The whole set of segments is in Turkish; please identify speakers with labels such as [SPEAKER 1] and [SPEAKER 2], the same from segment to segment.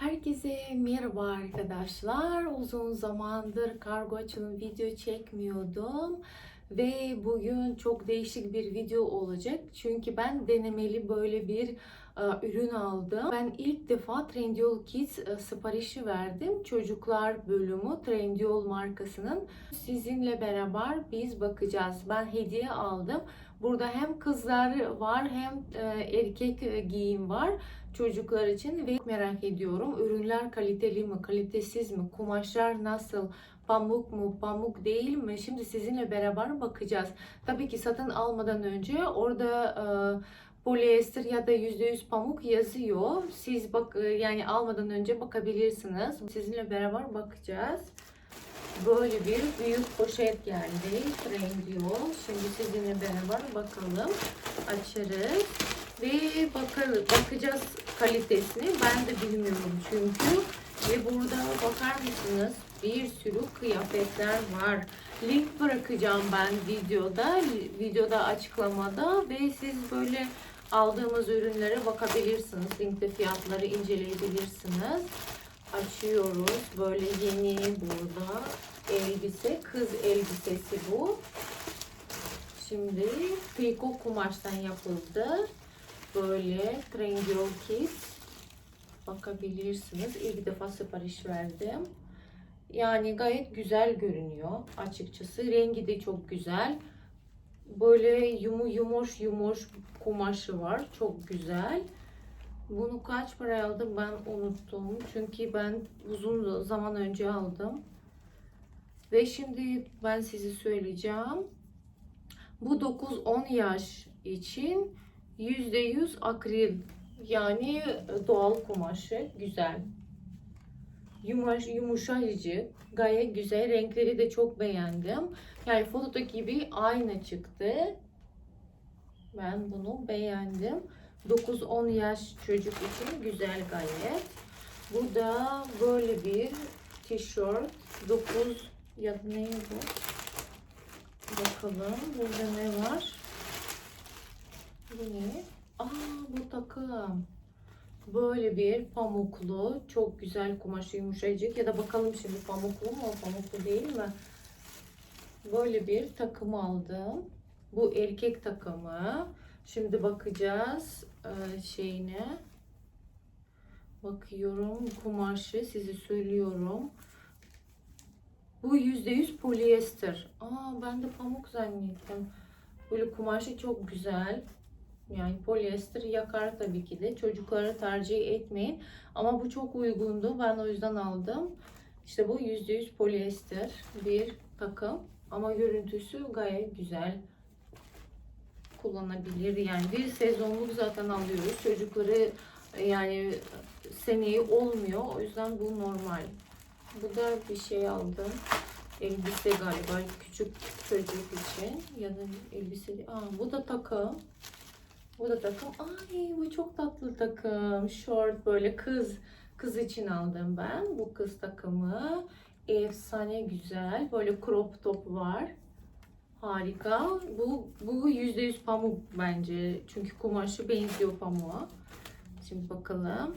[SPEAKER 1] Herkese merhaba arkadaşlar. Uzun zamandır kargo açılım video çekmiyordum. Ve bugün çok değişik bir video olacak. Çünkü ben denemeli böyle bir e, ürün aldım. Ben ilk defa Trendyol Kids e, siparişi verdim. Çocuklar bölümü Trendyol markasının. Sizinle beraber biz bakacağız. Ben hediye aldım. Burada hem kızlar var hem e, erkek giyim var çocuklar için ve merak ediyorum ürünler kaliteli mi, kalitesiz mi, kumaşlar nasıl, pamuk mu, pamuk değil mi? Şimdi sizinle beraber bakacağız. Tabii ki satın almadan önce orada e, polyester ya da %100 pamuk yazıyor. Siz bak e, yani almadan önce bakabilirsiniz. Sizinle beraber bakacağız. Böyle bir büyük poşet geldi. Trendyol. Şimdi sizinle beraber bakalım. Açarız. Ve bakalım, bakacağız kalitesini. Ben de bilmiyorum çünkü. Ve burada bakar mısınız? Bir sürü kıyafetler var. Link bırakacağım ben videoda. Videoda açıklamada. Ve siz böyle aldığımız ürünlere bakabilirsiniz. Linkte fiyatları inceleyebilirsiniz. Açıyoruz. Böyle yeni burada elbise. Kız elbisesi bu. Şimdi triko kumaştan yapıldı. Böyle Trendyol Kids bakabilirsiniz. İlk defa sipariş verdim. Yani gayet güzel görünüyor açıkçası. Rengi de çok güzel. Böyle yumu yumuş yumuş kumaşı var. Çok güzel. Bunu kaç para aldım ben unuttum. Çünkü ben uzun zaman önce aldım. Ve şimdi ben size söyleyeceğim. Bu 9-10 yaş için %100 akril yani doğal kumaşı güzel. Yumuş, yumuşacık, gayet güzel. Renkleri de çok beğendim. Yani fotoda gibi aynı çıktı. Ben bunu beğendim. 9-10 yaş çocuk için güzel gayet. Bu da böyle bir tişört. 9 ya ne bu? Bakalım burada ne var? Bu ne? Aa bu takım. Böyle bir pamuklu, çok güzel kumaşı yumuşacık ya da bakalım şimdi pamuklu mu, pamuklu değil mi? Böyle bir takım aldım. Bu erkek takımı. Şimdi bakacağız e, şeyine. Bakıyorum kumaşı size söylüyorum. Bu %100 polyester. Aa ben de pamuk zannettim. Böyle kumaşı çok güzel. Yani polyester yakar tabii ki de. Çocuklara tercih etmeyin. Ama bu çok uygundu. Ben o yüzden aldım. İşte bu %100 polyester bir takım. Ama görüntüsü gayet güzel. Kullanabilir. Yani bir sezonluk zaten alıyoruz. Çocukları yani seneyi olmuyor. O yüzden bu normal. Bu da bir şey aldım. Elbise galiba küçük çocuk için. Ya da elbise. Aa, bu da takım. Bu da takım. Ay bu çok tatlı takım. Short böyle kız. Kız için aldım ben. Bu kız takımı. Efsane güzel. Böyle crop top var. Harika. Bu bu %100 pamuk bence. Çünkü kumaşı benziyor pamuğa. Şimdi bakalım.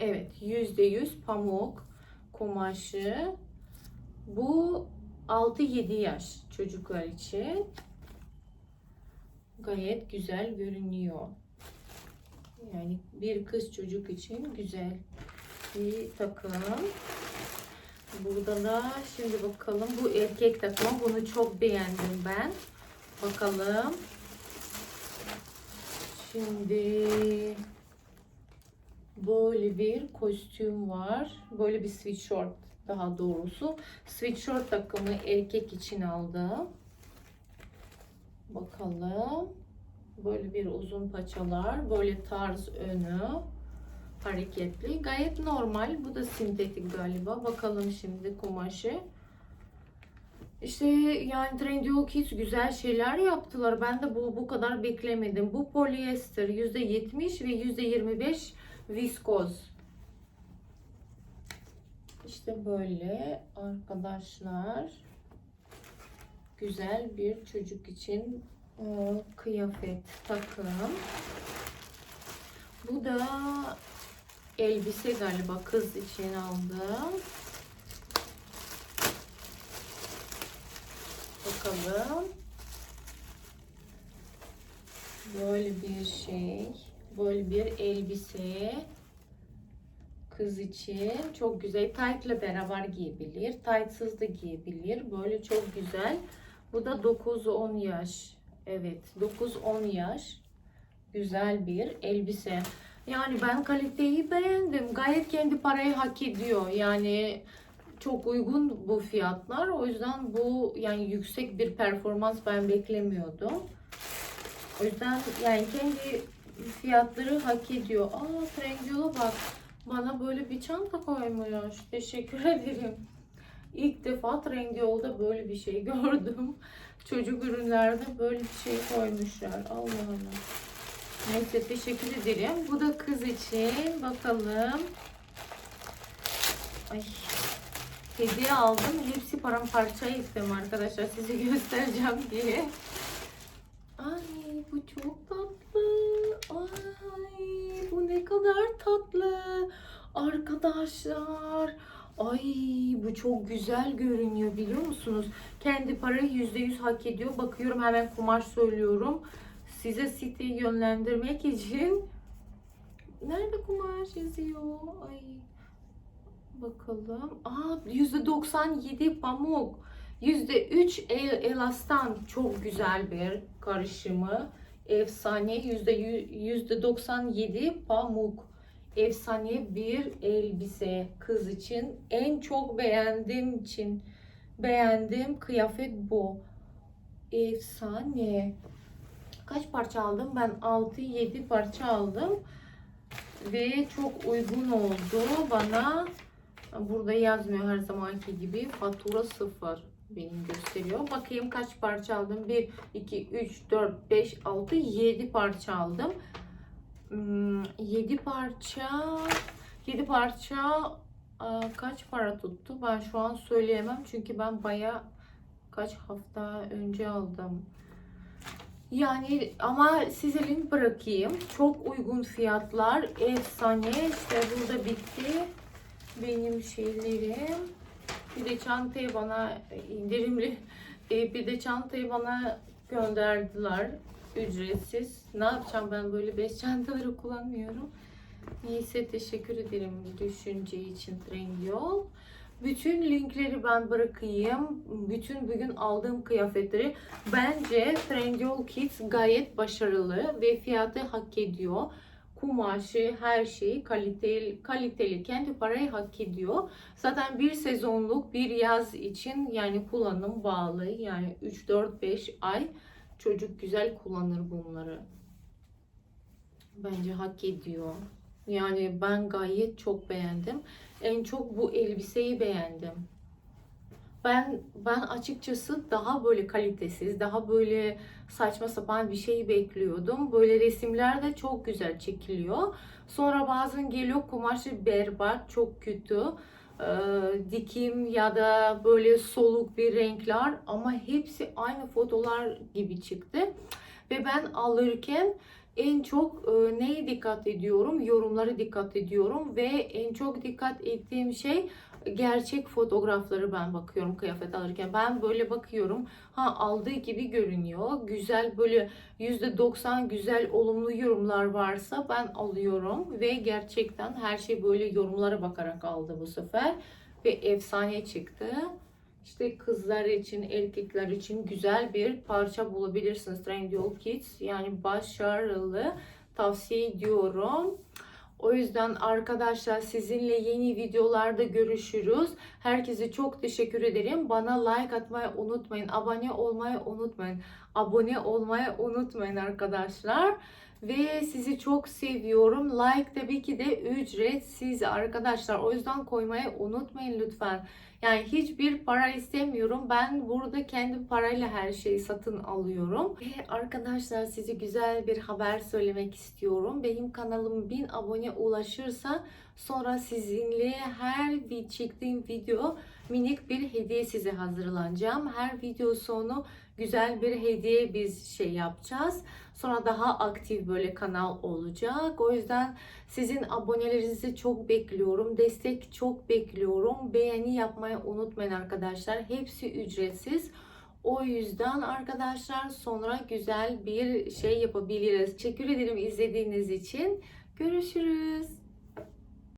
[SPEAKER 1] Evet, %100 pamuk kumaşı. Bu 6-7 yaş çocuklar için gayet güzel görünüyor. Yani bir kız çocuk için güzel bir takım. Burada da şimdi bakalım bu erkek takımı. Bunu çok beğendim ben. Bakalım. Şimdi böyle bir kostüm var. Böyle bir sweatshirt daha doğrusu. Sweatshirt takımı erkek için aldım. Bakalım. Böyle bir uzun paçalar. Böyle tarz önü. Hareketli. Gayet normal. Bu da sintetik galiba. Bakalım şimdi kumaşı. İşte yani Trendyol Kids güzel şeyler yaptılar. Ben de bu bu kadar beklemedim. Bu polyester %70 ve %25 viskoz. İşte böyle arkadaşlar. Güzel bir çocuk için e, kıyafet takım. Bu da elbise galiba kız için aldım. Bakalım. Böyle bir şey. Böyle bir elbise. Kız için çok güzel. Taytla beraber giyebilir. Taytsız da giyebilir. Böyle çok güzel. Bu da 9-10 yaş. Evet 9-10 yaş. Güzel bir elbise. Yani ben kaliteyi beğendim. Gayet kendi parayı hak ediyor. Yani çok uygun bu fiyatlar. O yüzden bu yani yüksek bir performans ben beklemiyordum. O yüzden yani kendi fiyatları hak ediyor. Aa Trendyol'a bak. Bana böyle bir çanta koymuş. Teşekkür ederim. İlk defa Trendyol'da böyle bir şey gördüm. Çocuk ürünlerde böyle bir şey koymuşlar. Allah Allah. Neyse teşekkür ederim. Bu da kız için. Bakalım. Ay. Hediye aldım. Hepsi paramparça ettim arkadaşlar. Size göstereceğim diye. Ay bu çok tatlı. Ay bu ne kadar tatlı. Arkadaşlar. Ay bu çok güzel görünüyor biliyor musunuz? Kendi parayı %100 hak ediyor. Bakıyorum hemen kumaş söylüyorum. Size siteyi yönlendirmek için. Nerede kumaş yazıyor? Ay bakalım. Aa %97 pamuk. %3 el, elastan çok güzel bir karışımı. Efsane %97 pamuk. Efsane bir elbise kız için. En çok beğendiğim için beğendiğim kıyafet bu. Efsane. Kaç parça aldım? Ben 6-7 parça aldım. Ve çok uygun oldu bana. Burada yazmıyor her zamanki gibi. Fatura sıfır benim gösteriyor. Bakayım kaç parça aldım. 1, 2, 3, 4, 5, 6, 7 parça aldım. 7 parça 7 parça kaç para tuttu? Ben şu an söyleyemem. Çünkü ben baya kaç hafta önce aldım. Yani ama size link bırakayım. Çok uygun fiyatlar. Efsane. İşte burada bitti benim şeylerim. Bir de çantayı bana indirimli e, bir de çantayı bana gönderdiler ücretsiz. Ne yapacağım ben böyle beş çantaları kullanmıyorum. Neyse teşekkür ederim düşünce için Trendyol. Bütün linkleri ben bırakayım. Bütün bugün aldığım kıyafetleri bence Trendyol Kids gayet başarılı ve fiyatı hak ediyor kumaşı, her şeyi kaliteli, kaliteli kendi parayı hak ediyor. Zaten bir sezonluk bir yaz için yani kullanım bağlı. Yani 3, 4, 5 ay çocuk güzel kullanır bunları. Bence hak ediyor. Yani ben gayet çok beğendim. En çok bu elbiseyi beğendim. Ben ben açıkçası daha böyle kalitesiz, daha böyle saçma sapan bir şey bekliyordum. Böyle resimler de çok güzel çekiliyor. Sonra bazen geliyor kumaşı berbat, çok kötü. Ee, dikim ya da böyle soluk bir renkler ama hepsi aynı fotolar gibi çıktı. Ve ben alırken en çok e, neye dikkat ediyorum? Yorumlara dikkat ediyorum ve en çok dikkat ettiğim şey gerçek fotoğrafları ben bakıyorum kıyafet alırken. Ben böyle bakıyorum. Ha aldığı gibi görünüyor. Güzel böyle %90 güzel olumlu yorumlar varsa ben alıyorum ve gerçekten her şey böyle yorumlara bakarak aldı bu sefer ve efsane çıktı. İşte kızlar için, erkekler için güzel bir parça bulabilirsiniz. Trendyol Kids yani başarılı tavsiye ediyorum. O yüzden arkadaşlar sizinle yeni videolarda görüşürüz. Herkese çok teşekkür ederim. Bana like atmayı unutmayın. Abone olmayı unutmayın. Abone olmayı unutmayın arkadaşlar. Ve sizi çok seviyorum. Like tabii ki de ücretsiz arkadaşlar. O yüzden koymayı unutmayın lütfen. Yani hiçbir para istemiyorum. Ben burada kendi parayla her şeyi satın alıyorum. Ve arkadaşlar size güzel bir haber söylemek istiyorum. Benim kanalım 1000 abone ulaşırsa sonra sizinle her bir çektiğim video minik bir hediye size hazırlanacağım. Her video sonu güzel bir hediye biz şey yapacağız. Sonra daha aktif böyle kanal olacak. O yüzden sizin abonelerinizi çok bekliyorum. Destek çok bekliyorum. Beğeni yapmayı unutmayın arkadaşlar. Hepsi ücretsiz. O yüzden arkadaşlar sonra güzel bir şey yapabiliriz. Teşekkür ederim izlediğiniz için. Görüşürüz.